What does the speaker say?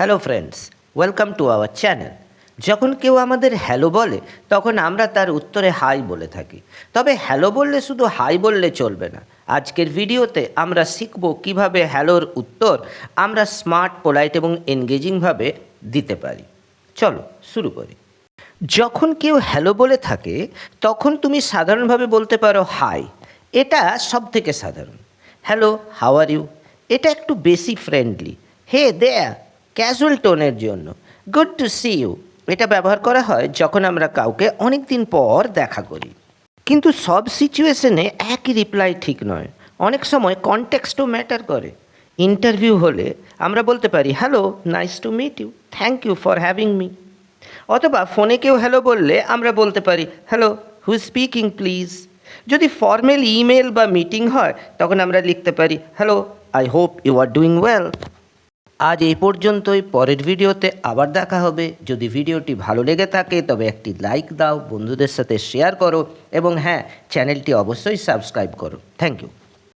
Hello friends welcome to our channel যখন কেউ আমাদের হ্যালো বলে, তখন আমরা তার উত্তরে হাই বলে থাকি। তবে হ্যালো বললে শুধু হাই বললে চলবে না। আজকের ভিডিওতে আমরা শিখব কীভাবে হ্যালোর উত্তর আমরা স্মার্ট পোলাইট এবং এনগেজিংভাবে দিতে পারি। চলো, শুরু করি। যখন কেউ হ্যালো বলে থাকে, তখন তুমি সাধারণভাবে বলতে পারো হাই এটা সব থেকে সাধারণ। হ্যালো হাউ আর ইউ এটা একটু বেশি ফ্রেন্ডলি হে দেয়া ক্যাজুয়াল টোনের জন্য। গুড টু সি ইউ এটা ব্যবহার করা হয় যখন আমরা কাউকে অনেক দিন পর দেখা করি। কিন্তু সব সিচুয়েশনে একই রিপ্লাই ঠিক নয়। অনেক সময় কনটেক্সটও ম্যাটার করে। ইন্টারভিউ হলে আমরা বলতে পারি hello nice to meet you thank you for having me অথবা ফোনে কেউ হ্যালো বললে আমরা বলতে পারি হ্যালো হু স্পিকিং প্লিজ যদি ফর্মেল ইমেল বা মিটিং হয়, তখন আমরা লিখতে পারি hello I hope you are doing well আজ এই পর্যন্তই, পরের ভিডিওতে আবার দেখা হবে। যদি ভিডিওটি ভালো লেগে থাকে, তবে একটি লাইক দাও, বন্ধুদের সাথে শেয়ার করো এবং হ্যাঁ চ্যানেলটি অবশ্যই সাবস্ক্রাইব করো। Thank you